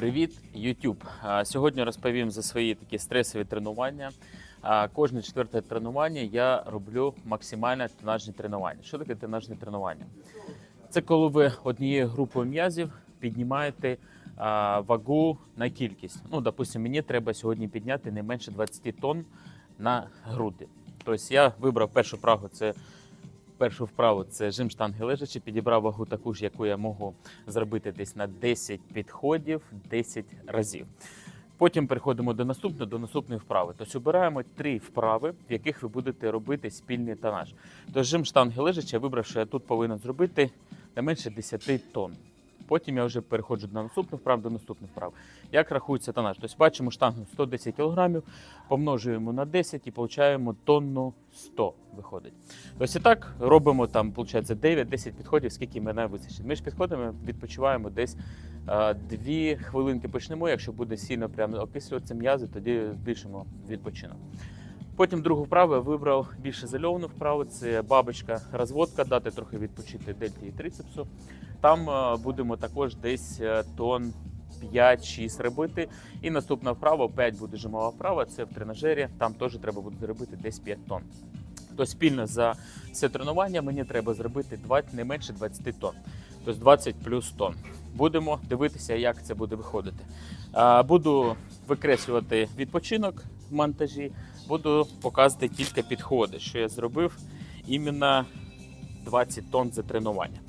Привіт, YouTube. Сьогодні розповім за свої такі стресові тренування. Кожне четверте тренування я роблю максимальне тонажне тренування. Що таке тонажне тренування? Це коли ви однією групою м'язів піднімаєте вагу на кількість. Ну, допустимо, мені треба сьогодні підняти не менше 20 тонн на груди. Тобто я вибрав першу прагу, це першу вправу це жим штанги лежачи, підібрав вагу таку ж, яку я можу зробити десь на 10 підходів 10 разів. Потім переходимо до наступної, до наступної вправи. Тобто обираємо три вправи, в яких ви будете робити спільний тонаж. Тож жим штанги вибрав, що я тут повинен зробити не менше 10 тонн. Потім я вже переходжу до наступних вправ, до наступних вправ. Як рахується тонаж? Тобто бачимо штангу 110 кг, помножуємо на 10 і отримуємо тонну 100 виходить. Тобто і так робимо там, виходить, 9-10 підходів, скільки мене вистачить. Між підходами відпочиваємо десь 2 хвилинки почнемо. Якщо буде сильно прямо окислюватися м'язи, тоді збільшимо відпочинок. Потім другу вправу я вибрав більше зальовану вправу. Це бабочка розводка, дати трохи відпочити дельті і трицепсу. Там е, будемо також десь е, тонн 5-6 робити. І наступна вправа, 5 буде жимова вправа, це в тренажері. Там теж треба буде зробити десь 5 тонн. То спільно за все тренування мені треба зробити 20, не менше 20 тонн. Тобто 20 плюс тонн. Будемо дивитися, як це буде виходити. Буду викреслювати відпочинок в монтажі, буду показувати кілька підходів, що я зробив іменно 20 тонн за тренування.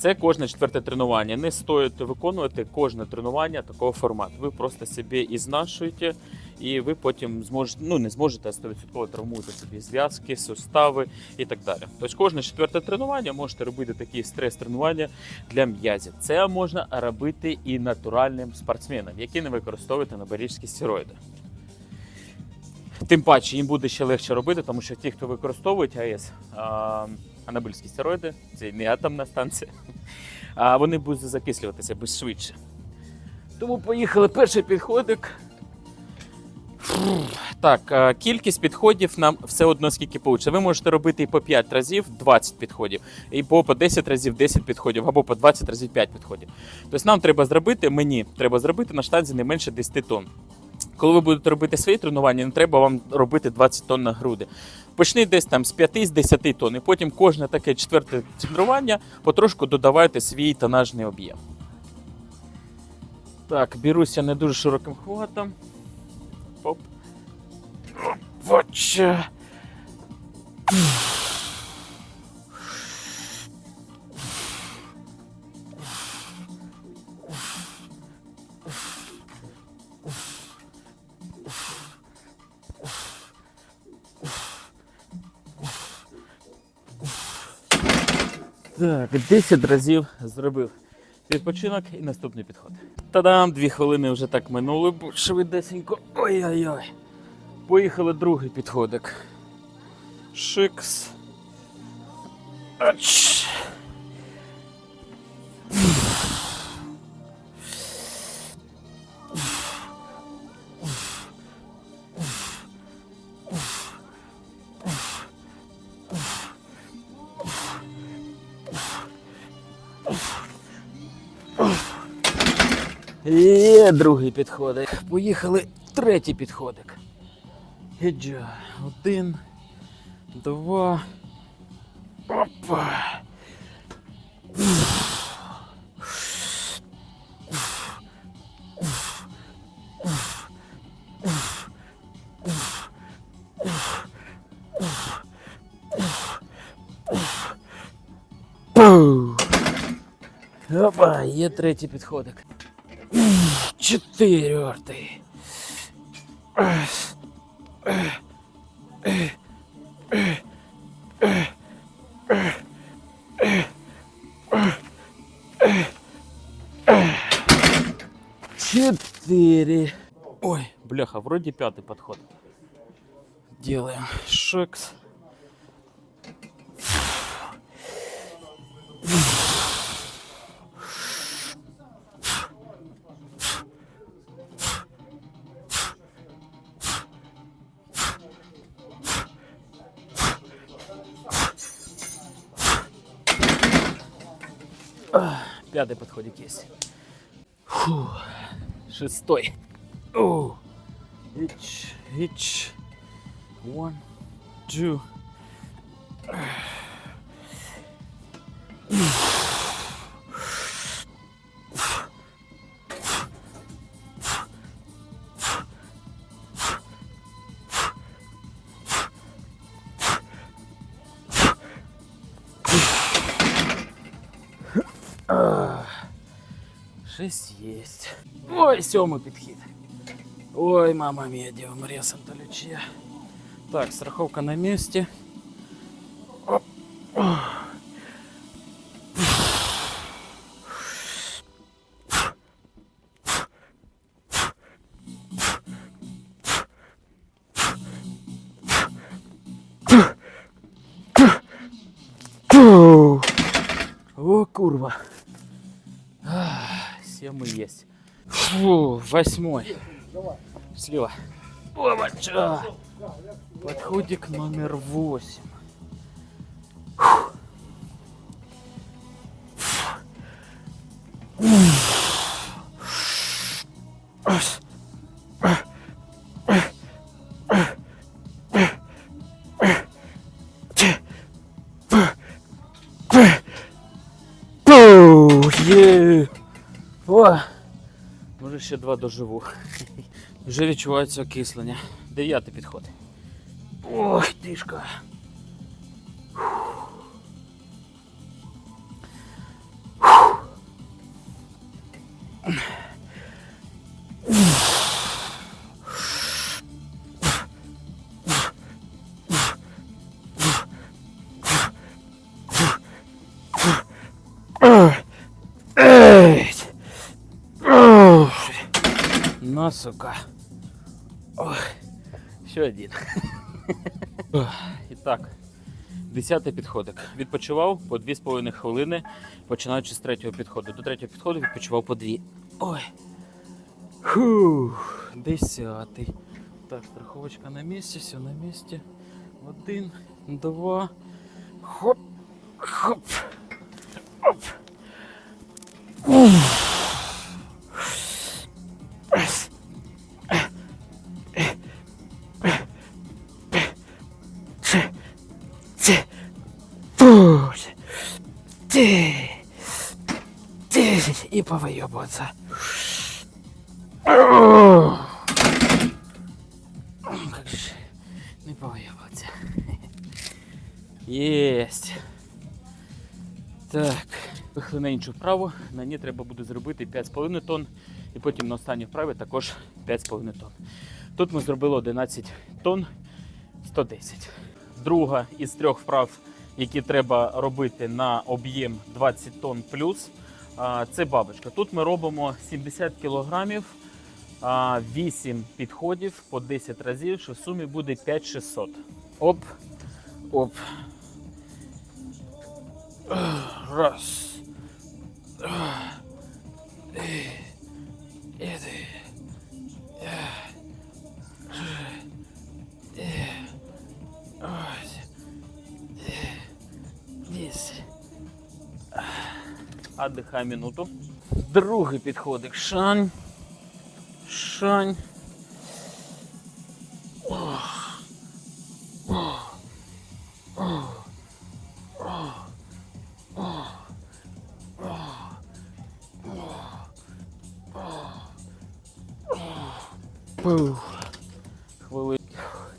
Це кожне четверте тренування. Не стоїть виконувати кожне тренування такого формату. Ви просто собі ізнашуєте, і ви потім зможете, ну не зможете, 100% травмуєте собі зв'язки, сустави і так далі. Тобто кожне четверте тренування можете робити такі стрес-тренування для м'язів. Це можна робити і натуральним спортсменам, які не використовують анаболічні стероїди. Тим паче їм буде ще легше робити, тому що ті, хто використовують АЕС, анабольські стероїди, це не атомна станція, а вони будуть закислюватися без швидше. Тому поїхали перший підходик. Так, кількість підходів нам все одно скільки вийде. Ви можете робити і по 5 разів 20 підходів, і по 10 разів 10 підходів, або по 20 разів 5 підходів. Тобто нам треба зробити, мені треба зробити на штанзі не менше 10 тонн. Коли ви будете робити свої тренування, не треба вам робити 20 тонн на груди. Почни десь там з 5 з 10 тонн, і потім кожне таке четверте тренування потрошку додавайте свій тонажний об'єм. Так, беруся не дуже широким хватом. Оп. Воча. Так, 10 разів зробив відпочинок і наступний підход. Та-дам, дві хвилини вже так минули, швидесенько. Ой-ой-ой. Поїхали другий підходик. Шикс. Ач. Другий підходик. Поїхали третій підходик. Гіджа. Один, два. Опа. Опа, є третій підходик. Четвертий. Четыре. Ой, бляха, вроде пятый подход. Делаем шекс. Пятый подходит есть. Фу. Шестой. Оу. Ич, ич. One, two. Шесть есть. Ой, сьомий підхід. Ой, мама мія, Діва Марія Санта Лючія. Так, страховка на місці. Оп. О, курва. Семь есть. Фу, восьмой. Слева. Опача. Подходик номер восемь. Ще два доживу. Вже відчувається окислення. Дев'ятий підход. Ох, тишка. На, сука. Ох, ще один. І так, десятий підходик. Відпочивав по 2,5 хвилини, починаючи з третього підходу. До третього підходу відпочивав по 2. Ой. Фух, десятий. Так, страховочка на місці, все на місці. Один, два. Хоп, хоп. ти, ти, и повыебываться. Как же не повыебываться. Есть. Так, пихли на іншу вправу. На ній треба буде зробити 5,5 тонн. І потім на останній вправі також 5,5 тонн. Тут ми зробили 11 тонн 110. Друга із трьох вправ, які треба робити на об'єм 20 тонн плюс. Це бабочка. Тут ми робимо 70 кілограмів, а, 8 підходів по 10 разів, що в сумі буде 5600. Оп, оп. Раз. Іди. Отдыхай минуту. Другий підходик. Шань. Шань. Ох.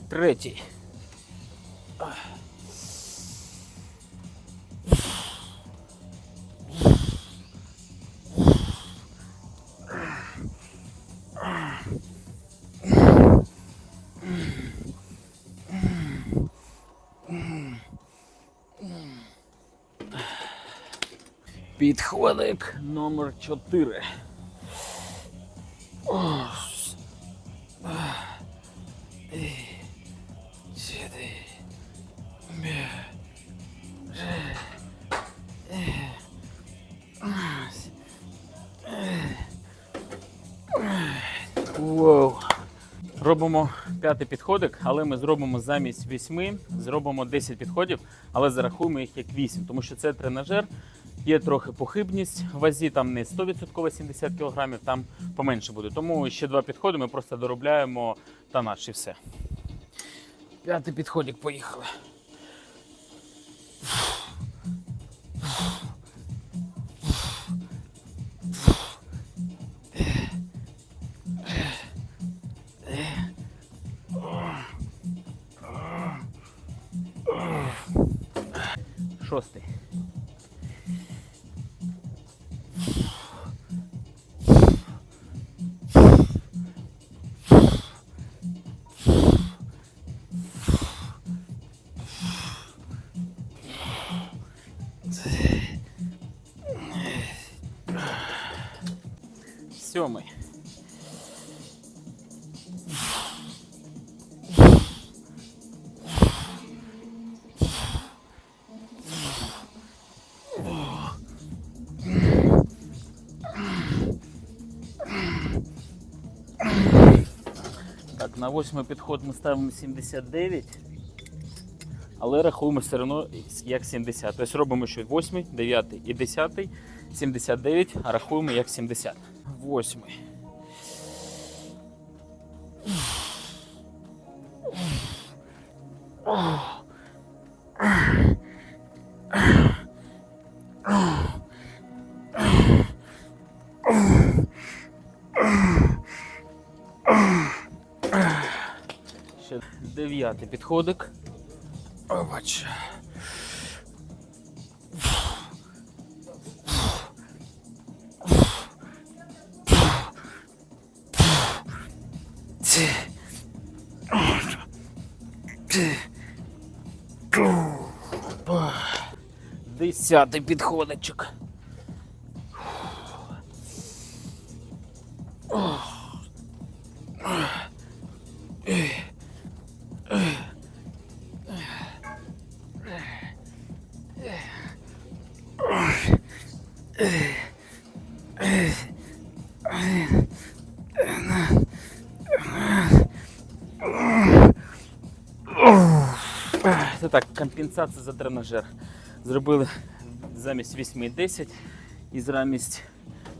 Третій. Підходик номер 4. Ось. Ах. І. Сюди. Мя. Же. Е. Ось. Е. Воу. Робимо п'ятий підходик, але ми зробимо замість вісьми, зробимо 10 підходів, але зарахуємо їх як 8, тому що це тренажер, Є трохи похибність в вазі, там не 100% 70 кг, там поменше буде. Тому ще два підходи, ми просто доробляємо тонаж і все. П'ятий підходик, поїхали. Сьомий. Так, на восьмий підход ми ставимо 79, але рахуємо все одно як 70. Тобто робимо що 8, 9 і 10, 79, а рахуємо як 70. Восьмий. Ще дев'ятий підходик. О, Десятий підходичок. Це так, компенсація за тренажер. Зробили замість 8,10 і замість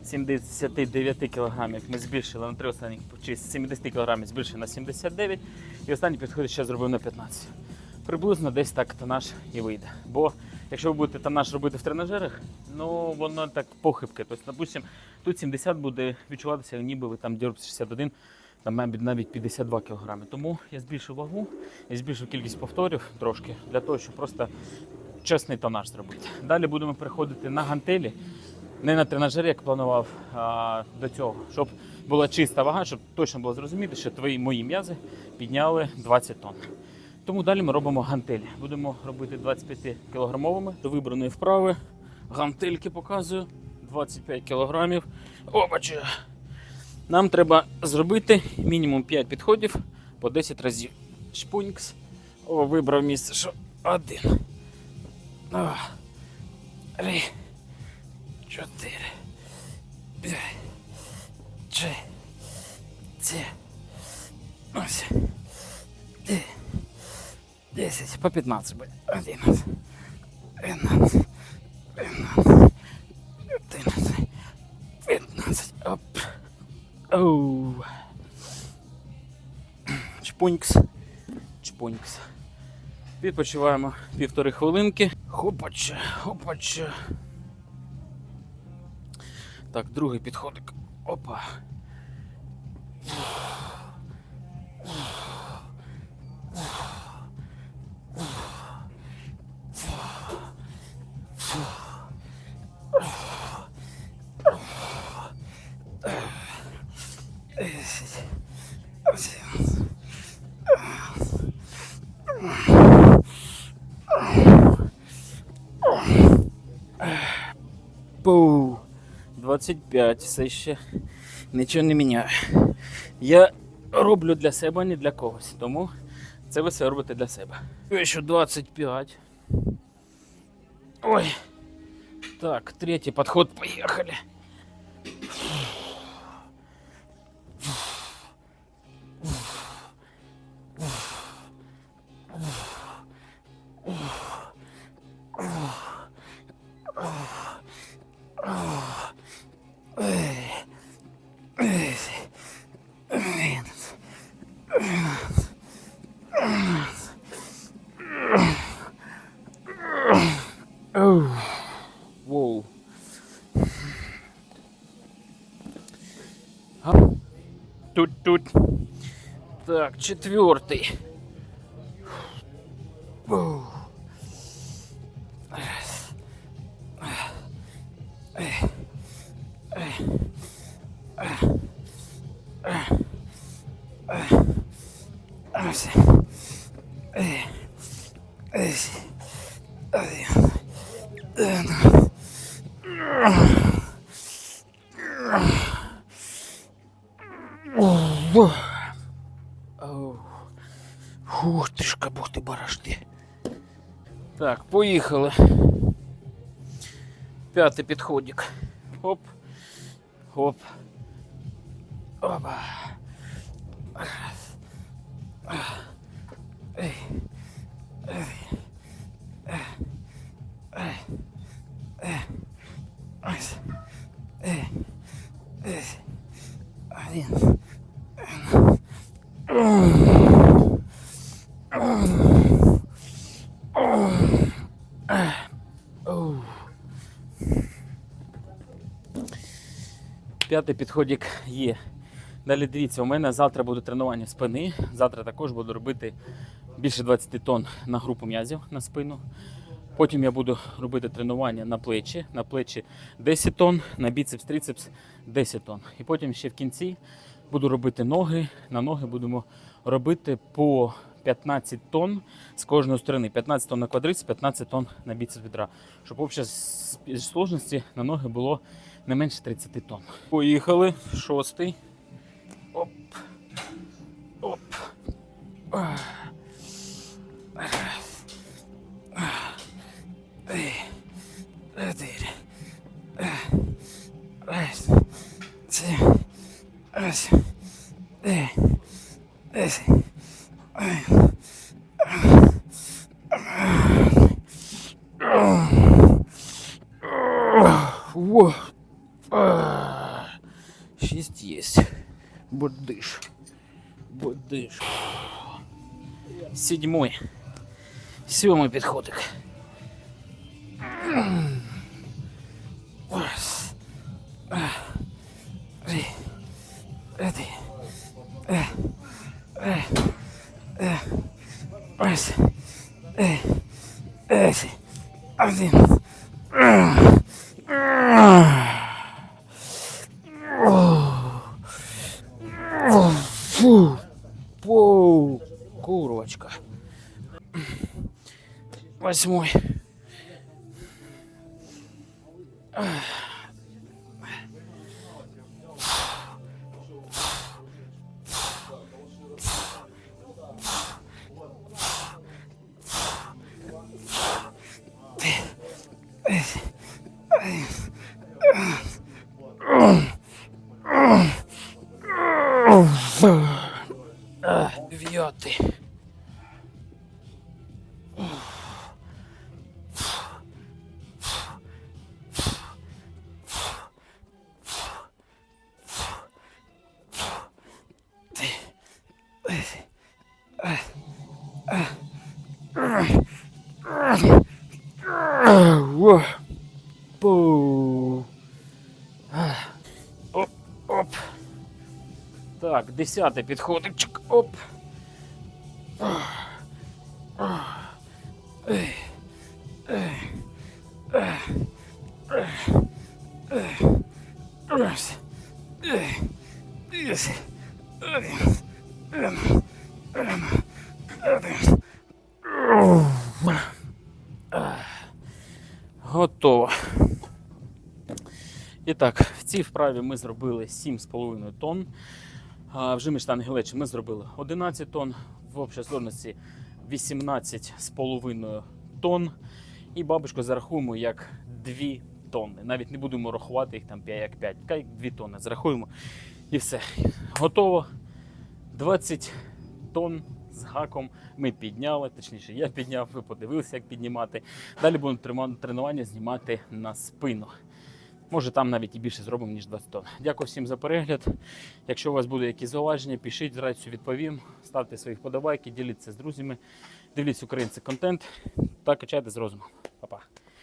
79 кг ми збільшили на три останніх чи з 70 кг збільшили на 79 і останній підход ще зробив на 15. Приблизно десь так тонаж і вийде. Бо якщо ви будете тонаж робити в тренажерах, ну воно так похибки. Тобто, допустим, тут 70 буде відчуватися, ніби ви там дерб 61, там навіть 52 кг. Тому я збільшив вагу, я збільшив кількість повторів трошки для того, щоб просто чесний тонаж зробити. Далі будемо переходити на гантелі, не на тренажері, як планував а, до цього, щоб була чиста вага, щоб точно було зрозуміти, що твої мої м'язи підняли 20 тонн. Тому далі ми робимо гантелі. Будемо робити 25 кілограмовими до вибраної вправи. Гантельки показую 25 кілограмів. Опача! Нам треба зробити мінімум 5 підходів по 10 разів. Шпунькс. О, вибрав місце, що один. Два. Три. Чотири. П'ять. Шість. Сім. Дев'ять. 10 по 15 буде. 11, 12, 13, 14, 15. Оп. Оу. Чпунькс. Чпунькс. Відпочиваємо півтори хвилинки. Хопача, хопача. Так, другий підходик. Опа. Пу. 25, все ще нічого не міняє. Я роблю для себе, а не для когось. Тому це ви все робите для себе. Ще 25. Ой. Так, третій подход, поехали. Тут, тут. Так, четвертый. Оу. Ух ти ж, кабух ти барашти. Так, поїхали. П'ятий підходик. Оп. Оп. Опа. Ей. П'ятий підходик є. Далі дивіться, у мене завтра буде тренування спини. Завтра також буду робити більше 20 тонн на групу м'язів на спину. Потім я буду робити тренування на плечі. На плечі 10 тонн, на біцепс, трицепс 10 тонн. І потім ще в кінці буду робити ноги. На ноги будемо робити по 15 тонн з кожної сторони. 15 тонн на квадрицепс, 15 тонн на біцепс бедра. Щоб обща сложності на ноги було не менше 30 тонн. Поїхали. Шостий. Оп. Оп. Ах. Ей. Чотири. Шість єсть. Будиш. Будиш. Седьмой. Сьомий підходик. Раз. Один. Фу. Воу. Курочка. Восьмой. Оп-оп. Так, десятий підходить. Оп. Один. Готово. І так, в цій вправі ми зробили 7,5 тонн. В жимі штангелечі ми зробили 11 тонн, в общій сложності 18,5 тонн. І бабушку зарахуємо як 2 тонни. Навіть не будемо рахувати їх там 5 як 5, як 2 тонни. Зарахуємо і все. Готово. 20 тонн з гаком ми підняли, точніше, я підняв, ви подивилися, як піднімати. Далі будемо тренування знімати на спину. Може, там навіть і більше зробимо, ніж 20 тонн. Дякую всім за перегляд. Якщо у вас буде якісь зауваження, пишіть, з радістю відповім. Ставте свої вподобайки, діліться з друзями, дивіться український контент та качайте з розумом. Па-па.